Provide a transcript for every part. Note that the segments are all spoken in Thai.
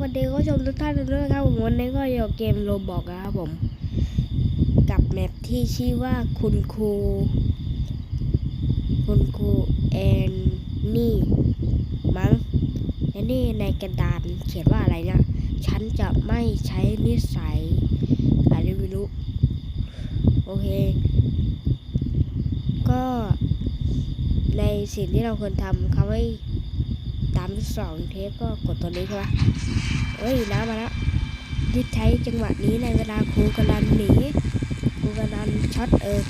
วันเดีก็ชมทุกท่านด้วยนะครับผมวันนี้ก็อยู่เกมโรบอกนะครับผม กับแมปที่ชื่อว่าคุณครู คุณครูแอนนี่มั้งและนี่ในกระดานเขียนว่าอะไรนะฉันจะไม่ใช้นิสัยอะไรไม่รู้ โอเค ก็ในสิ่งที่เราควรทำเขาให้ ตามสองเทปก็กดตัวนี้ใช่ปะเอ้ยน้ำมาแล้วยึดใช้จังหวะนี้ในเวลาครูกำลังหนีครูกำลังช็อตเออ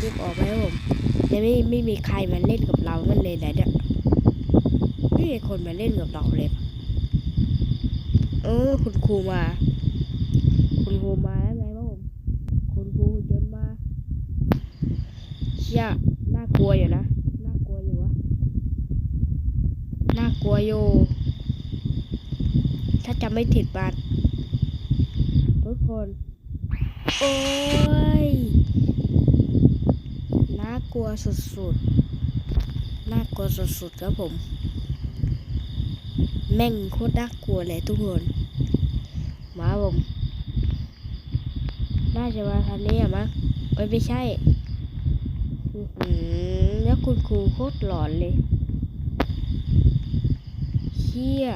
รีบออกไปครับผมยังไม่ไม่มีใครมาเล่นกับเรานั่นเลยนะเนี่ยไม่มีคนมาเล่นกับเราเลยเออคุณครูมา คุณครูมาแล้วไงวะผมคุณครูหุ่นยนมาเชี่ยน่ากลัวอยู่นะ น่ากลัวอยู่วะ น่าก ลัวอยู่ ถ้าจะไม่ผิดบาททุกคน โอ้ย น่ากลัวสุดๆ น่ากลัวสุดๆครับผม แม่งโคตรน่ากลัวเลยทุกคน มาผม น่าจะมาทางนี้อะมั้งไม่ใช่ แล้วคุณครูโคตรหลอนเลย เชี่ย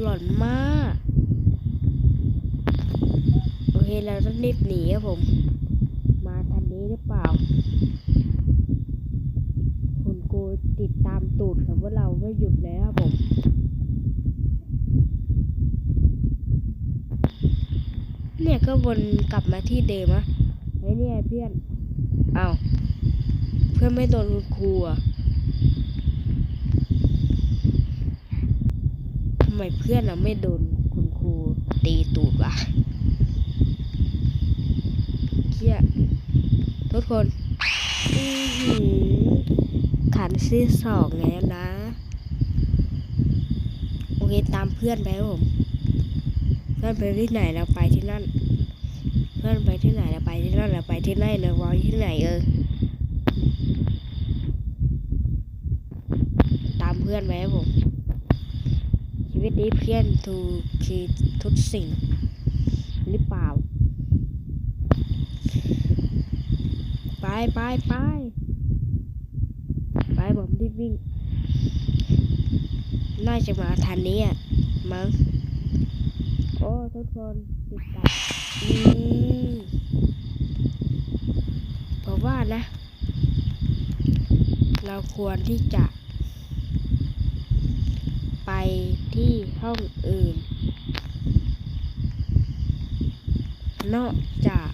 หลอนมาก โอเคเราต้องรีบหนีครับผม มาทางนี้หรือเปล่าคุณครูติดตามตูดครับว่าเราไม่หยุดเลยครับผมเนี่ยก็วนกลับมาที่เดิมอะไอ้เนี่ยเพื่อน เอา้าวเพื่อนไม่โดนคุณครูอะทำ ไมเพื่อนเราไม่โดนคุณครูตีตูดวะเชี่ยทุกคนอื้อหือขันที่สองแล้วนะ โอเคตามเพื่อนไปผม เพื่อนไปที่ไหนเราไปที่นั่น เพื่อนไปที่ไหนเราไปที่นั่นเราไปที่นั่นเราไว้ที่ไหนเออตามเพื่อนไปผม วิตนี้เพื่อนถูกคือทุกสิ่ง หรือเปล่า ไปไปไปไปผมรีบวิ่ง น่าจะมาทันนี้อะ มั้ง โอ้ทุกคนติดตามอืมผมว่านะ เราควรที่จะไป ที่ห้องอื่น นอกจาก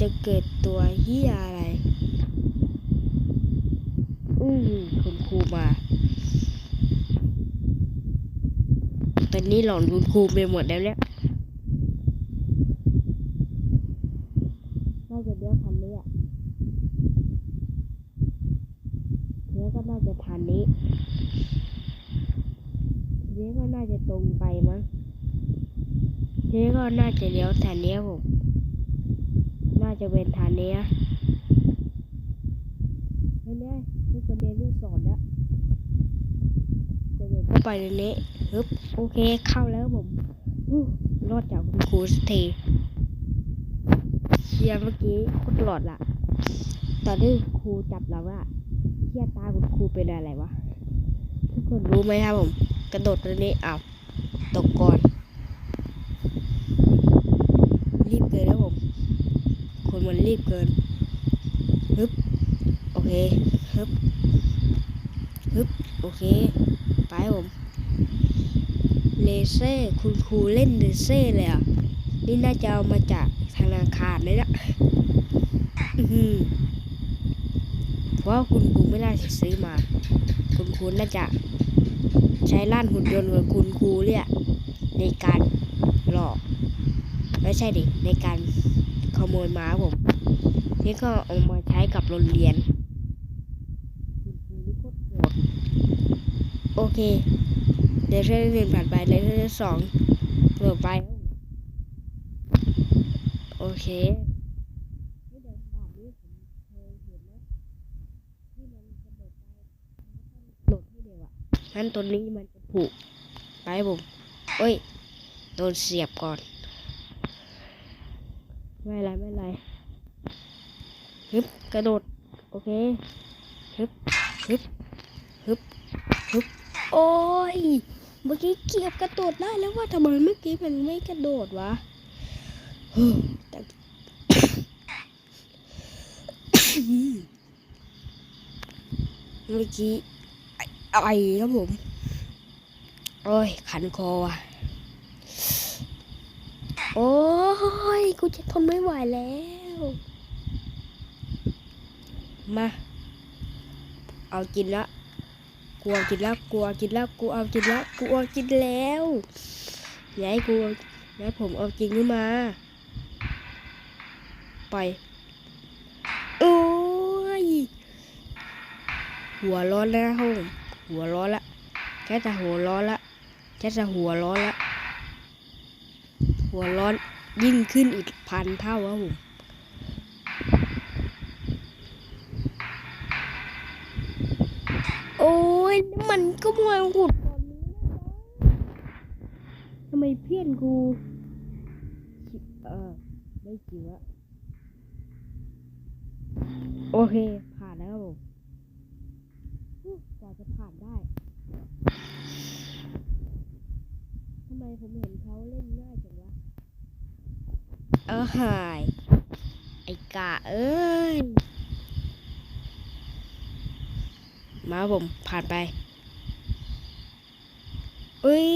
จะเกิดตัวเฮียอะไร อือคุณครูมา ตอนนี้หลอนคุณครูไปหมดแล้วเนี่ยน่าจะเลี้ยวทันนี้อะเลี้ยวก็น่าจะทันนี้ เลี้ยวก็น่าจะตรงไปมั้งเลี้ยวก็น่าจะเลี้ยวทันนี้ครับผมน่าจะเป็นทันนี้นะเฮ้ยเนี่ยนี่คนเรียนลูกสอนแล้วกระโดดเข้าไปในนี้ฮึบโอเคเข้าแล้วผมอู้รอดจากคุณครูสักทีเชียร์เมื่อกี้โคตรหลอดละตอนที่ครูจับเราอะเชียตาคุณครูเป็นอะไรวะ ทุกคนรู้ไหมครับผม กระโดดตรงนี้อ้าวตกก่อน รีบเกินแล้วผม คนมันรีบเกินฮึบโอเคฮึบฮึบโอเค ไปผม เลเซอร์คุณครูเล่นเลเซอร์เลยอะ นี่น่าจะเอามาจากธนาคารเลยนะอือเพราะว่าคุณครูไม่น่าจะซื้อมา คุณครูน่าจะ ใช้ล้านหุ่นยนต์ของคุณครูเนี่ยในการหลอกไม่ใช่ดิในการขโมยม้าผม นี่ก็เอามาใช้กับโรงเรียนคุณครูนี่โคตรโหดโอเคเลเซอร์หนึ่งผ่านไปเลเซอร์สองเปิดไป โอเคเฮ้ยเดี๋ยวด่านนี้ผมเคยเห็นนะที่มันกระโดดไป งั้นตัวนี้มันจะผุไปผมเอ้ย โดนเสียบก่อน ไม่ไรไม่ไรฮึบกระโดด โอเคฮึบฮึบฮึบฮึบโอ้ย เมื่อกี้เกียบกระโดดได้แล้วว่าทำไมเมื่อกี้มันไม่กระโดดวะเมื่อกี้ ไอไอครับผม โอ้ย ขันคอว่ะ โอ้ย กูจะทนไม่ไหวแล้ว มา เอากินละกลัวกินล้วกลัวกินล้วกูเอากินล้วกูเอากินแล้วอย่าให้กูอย่าให้ผมเอาจริงขึ้นมา ไป โอ้ย หัวร้อนแล้วนะครับผม หัวร้อนละแค่จะหัวร้อนละแค่จะหัวร้อนละ หัวร้อนยิ่งขึ้นอีกพันเท่าครับผมโอ้ยมันก็มาหุดตอนนี้นะทำไมเพื่อนกูเออได้เจือโอเค ผ่านแล้วครับผม จะผ่านได้ทำไมผมเห็นเขาเล่นง่ายจังวะ เออหาย ไอ้กาเอ้ย มาผมผ่านไป เอ้ย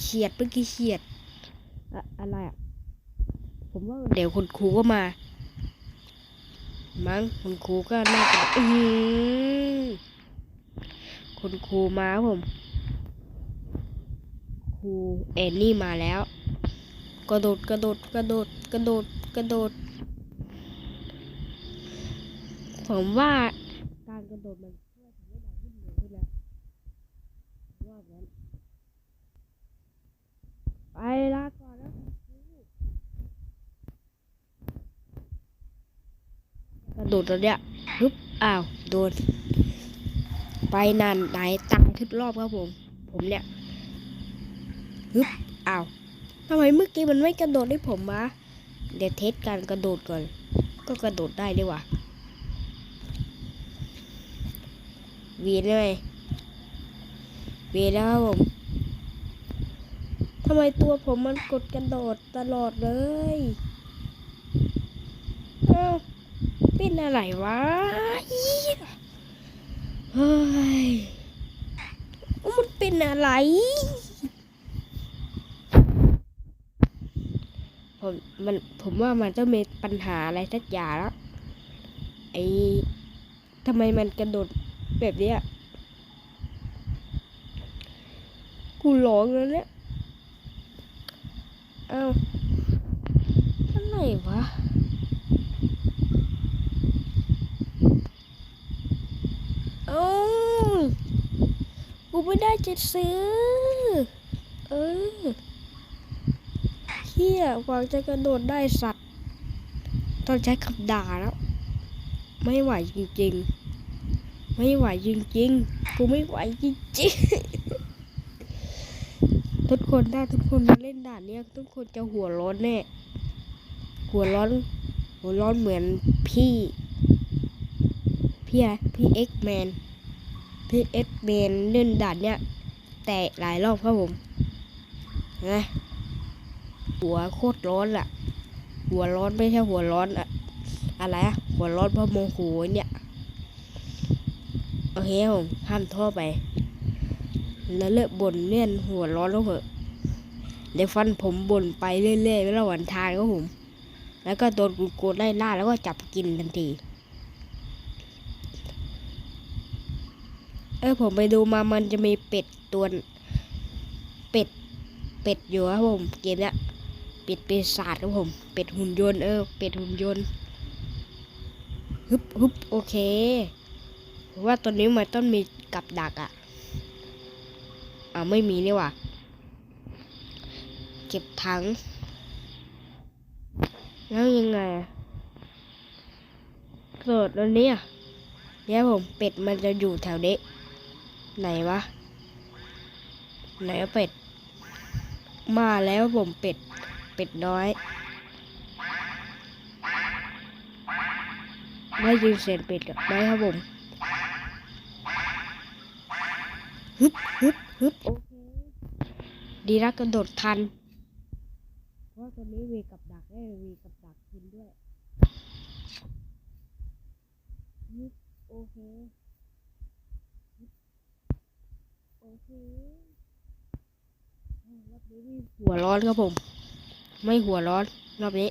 เฉียดเมื่อกี้เฉียดอะอะไรอะ ผมว่าเดี๋ยวคุณครูก็มา มั้งคุณครูก็น่าจะอือ คุณครูมาผม ครูเอนนี่มาแล้ว กระโดดกระโดดกระโดดกระโดดกระโดด ผมว่าการกระโดดมันช่วยทำให้เราวิ่งเร็วขึ้นนะว่างั้นไปลาก่อนนะกระโดดตัวเนี้ยฮึบอ้าว โดน ไปนานไหนตายทุกรอบครับผม ผมเนี่ยฮึบอ้าวทำไมเมื่อกี้มันไม่กระโดดให้ผมวะเดี๋ยวเทสการกระโดดก่อน ก็กระโดดได้ด้วยว่ะวีเลยวีแล้วครับผมทำไมตัวผมมันกดกระโดดตลอดเลยเอ้าเป็นอะไรวะ เฮ้ยมันเป็นอะไร ผมมันผมว่ามันต้องมีปัญหาอะไรสักอย่างแล้วไอ้ทำไมมันกระโดดแบบเนี้ยกูร้องแล้วเนี่ย เอ้าอะไรวะ เอ้ากู ไม่ได้จะซื้อ เออเฮียกว่าจะกระโดดได้สัตว์ ต้องใช้คำด่าแล้ว ไม่ไหวจริงๆ ไม่ไหวจริงๆ กูไม่ไหวจริงๆ ทุกคนถ้ทุกคนมาเล่นด่านเนี้ยทุกคนจะหัวร้อนแน่ หัวร้อน หัวร้อนเหมือนพี่ พี่อะไรพี่เอ็กแมน พี่เอ็กแมนเล่นด่านเนี้ยแต่หลายรอบครับผมนะหัวโคตรร้อนอะหัวร้อนไม่ใช่หัวร้อนอะอะไรอะหัวร้อนเพราะโมโหเนี่ยโอเคผมห้ามท่อไป แล้วเลิกบ่นเลี่ยนหัวร้อนแล้วเหอะเดี๋ยวฟันผมบ่นไปเรื่อยๆระหว่างทางครับผม แล้วก็โดนกูโกดไล่ล่าแล้วก็จับกินทันที ออผมไปดูมามันจะมีเป็ดตัวเป็ด เป็ดอยู่ครับผมเกมเนี้ยเป็ดปีศาจครับผม เป็ดหุ่นยนต์เออเป็ดหุ่นยนต์ฮึบฮึบโอเคว่าตัวนี้มันต้องมีกับดักอะอ่าไม่มีนี่ว่าเก็บถังแล้วยังไงอะเกิดแล้วเนี่ยเนี่ยผมเป็ดมันจะอยู่แถวนี้ ไหนวะ ไหนอะเป็ด มาแล้วผมเป็ด เป็ดน้อยได้ยินเสียงเป็ดกับไหมครับผมฮึบฮึบฮึบโอเคดีนะกระโดดทัน เพราะว่าตอนนี้วีกับดักได้วีกับดักกินด้วยฮึบโอเคฮึบโอเคอ้าว รอบนี้ไม่หัวร้อนครับผม ไม่หัวร้อนรอบนี้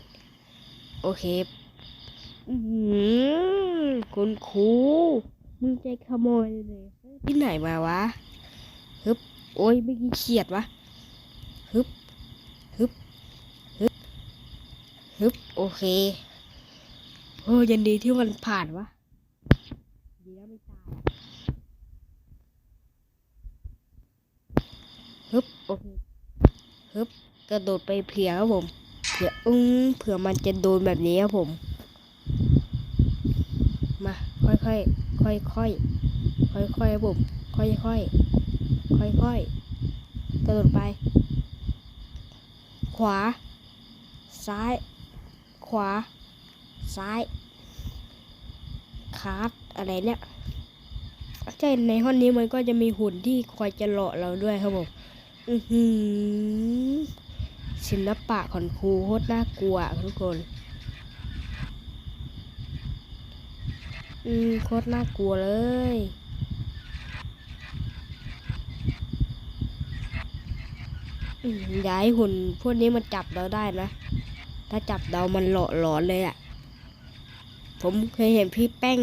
โอเคอือหือคุณครูมึงใจขโมยเลยที่ไหนมาวะฮึบโอ้ยไม่อกี่เขียดวะฮึบฮึบฮึบฮึบโอเคโอ้ยันดีที่มันผ่านวะดีแล้วไม่ตายอะ ฮึบโอเคฮึบกระโดดไปเผื่อครับผมเผื่ออืมเผื่อมันจะโดนแบบนี้ครับผม มาค่อยๆค่อยๆค่อยๆครับผมค่อยๆค่อยๆกระโดดไป ขวา ซ้าย ขวา ซ้ายคาร์ดอะไรเนี่ยใช่ในห้องนี้มันก็จะมีหุ่นที่คอยจะหล่อเราด้วยครับผม อือหือศิลปะของครูโคตรน่ากลัวทุกคน อืมโคตรน่ากลัวเลยอย่าให้หุ่นพวกนี้มันจับเราได้นะ ถ้าจับเรามันหลอหลอนเลยอะ่ะ ผมเคยเห็นพี่แป้ง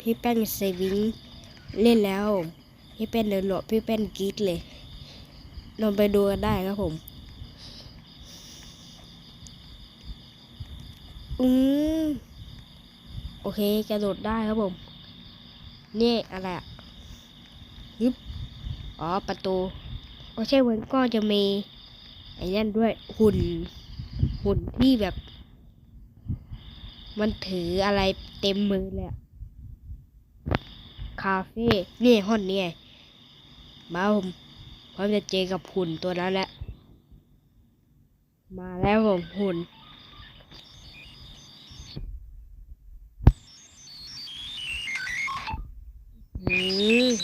พี่แป้งเซวิงเล่นแล้ว พี่แป้งเดินหลบพี่แป้งกรีดเลย ลองไปดูกันได้ครับผม อืมโอเคกระโดดได้ครับผม นี่อะไรอะฮึบอ๋อ ประตูโอใช่มันก็จะมีไอ้นั่นด้วยหุ่น หุ่นที่แบบ มันถืออะไรเต็มมือเลยอะคาเฟ่นี่ห้องนี่ไงมาผม พร้อมจะเจอกับหุ่นตัวนั้นแหละ มาแล้วผมหุ่น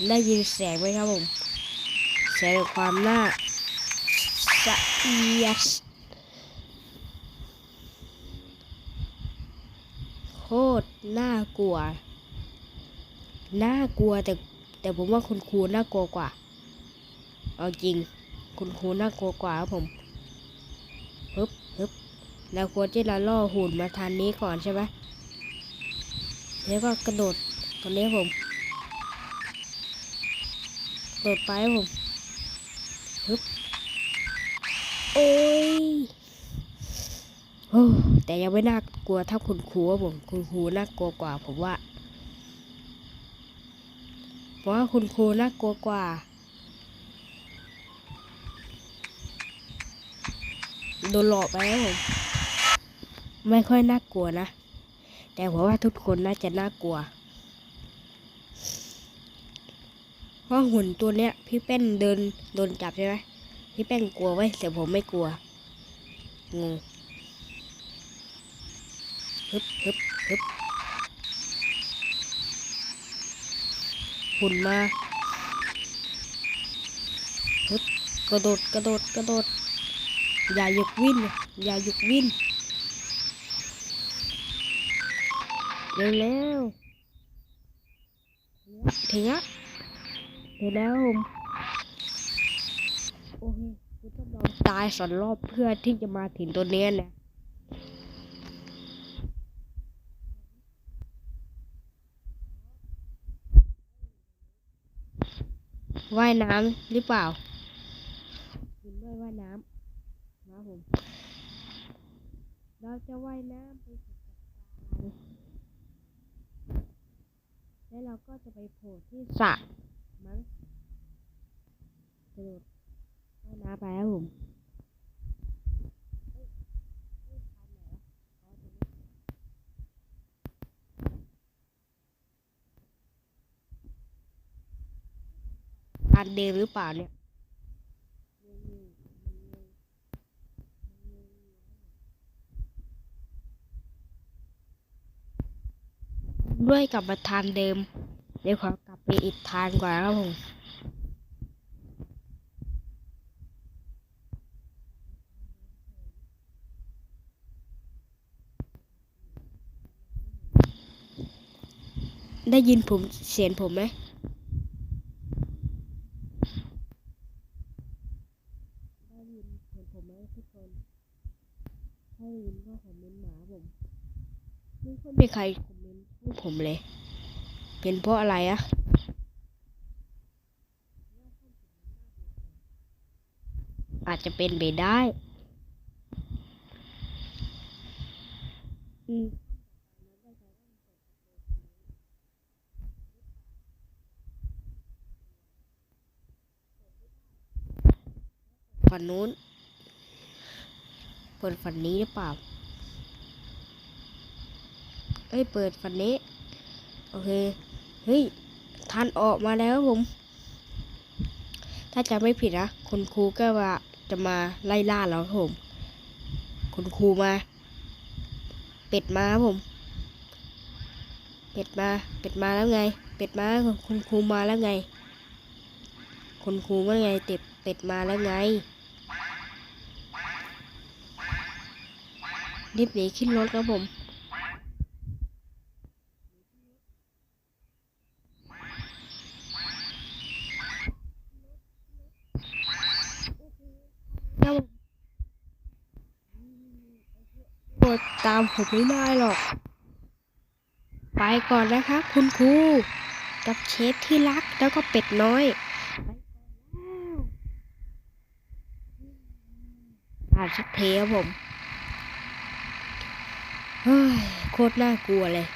ได้ยินเสียงไหมครับผมเสียงแห่งความน่าสะเอียดโคตรน่ากลัว น่ากลัวแต่แต่ผมว่าคุณครูน่ากลัวกว่า เอาจริง คุณครูน่ากลัวกว่าครับผมฮึบฮึบเราควรที่จะล่อหุ่นมาทางนี้ก่อนใช่ไหมแล้วก็กระโดดตรงนี้ผมโดดไปผมฮึบโอ้ยโอ้แต่ยังไม่น่ากลัวเท่าคุณครูผม คุณครูน่ากลัวกว่าผมว่าเพราะว่าคุณครูน่ากลัวกว่า โดนหลอกไปครับผมไม่ค่อยน่ากลัวนะ แต่ผมว่าทุกคนน่าจะน่ากลัว เพราะหุ่นตัวเนี้ย พี่แป้นเดินโดนจับใช่ไหมพี่แป้นกลัวไว้แต่ผมไม่กลัวงงฮึบฮึบฮึบหุ่นมาฮึบกระโดดกระโดดกระโดด อย่าหยุดวิ่นอย่าหยุดวิ่นเร็วเร็วๆถึงแล้วเห็นแล้วผมโอเคกูต้องลองตายสองรอบเพื่อที่จะมาถึงตัวเนี้ยนะว่ายน้ำหรือเปล่ากินด้วยว่ายน้ำ นะผม เราจะว่ายน้ำไปสู่กับปลาแล้วเราก็จะไปโผล่ที่สระมั้งกระโดดว่ายน้ำไปครับผมเอ้ยเอ้ยทางไหนวะอ๋อตรงนี้ทางเดิมหรือเปล่าเนี่ย ด้วยกับมาทางเดิม เดี๋ยวขอกลับไปอีกทางก่อนครับผมได้ยินผมเสียงผมไหมได้ยินเสียงผมไหมทุกคนถ้าได้ยินก็คอมเมนต์หมาผมไม่ค่อยมีใคร ผมเลย เป็นเพราะอะไรอะอาจจะเป็นไปได้ อืมฝั่งนู้นเปิดฝั่งนี้หรือเปล่า อ้ยเปิดฝั่งนี้ โอเค เฮ้ยทันออกมาแล้วผม ถ้าจะไม่ผิดนะคุณครูก็ว่าจะมาไล่ล่าเราครับผม คุณครูมา เป็ดมาครับผม เป็ดมา เป็ดมาแล้วไง เป็ดมาคุณครูมาแล้วไง คุณครูว่าไงเต็บเป็ดมาแล้วไงรีบหนีขึ้นรถครับผม ครับผม ดตามผมไม่ได้หรอก ไปก่อนนะครับคุณครู กับเชฟที่รักแล้วก็เป็ดน้อยผ่านสักเทครับผม เฮ้ย โคตรน่ากลัวเลย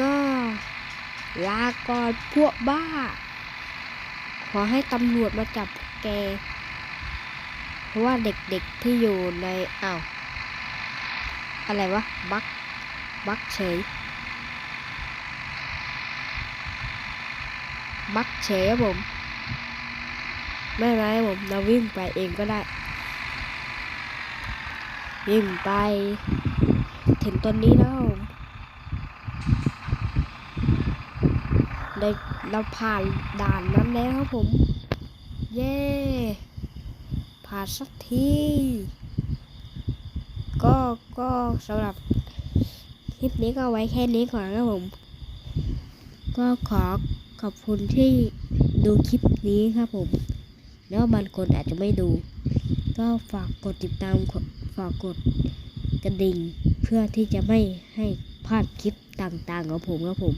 ก็ลาก่อนพวกบ้า ขอให้ตำรวจมาจับแก เพราะว่าเด็กๆที่อยู่ในอ้าวอะไรวะ บักบักเฉย บักเฉยครับผม ไม่เป็นไรครับผมเราวิ่งไปเองก็ได้ วิ่งไป ถึงตอนนี้แล้วได้เราผ่านด่านนั้นแล้วครับผม เย้ ผ่านสักที ก็ก็สำหรับคลิปนี้ก็ไว้แค่นี้ก่อนครับผม ก็ขอขอบคุณที่ดูคลิปนี้ครับผม แล้วบางคนอาจจะไม่ดู ก็ฝากกดติดตามฝากกดกระดิ่งเพื่อที่จะไม่ให้พลาดคลิปต่างๆของผมครับผม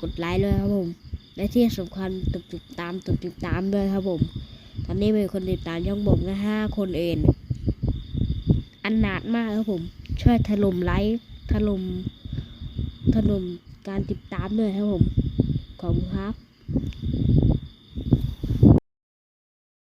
กดไลค์เลยครับผม และที่สำคัญตุกติดตามตุกติดตามด้วยครับผม ตอนนี้มีคนติดตามย่องผมแค่ห้าคนเอง อันหนาดมากครับผม ช่วยถล่มไลค์ถล่มถล่มการติดตามด้วยครับผม ขอบคุณครับ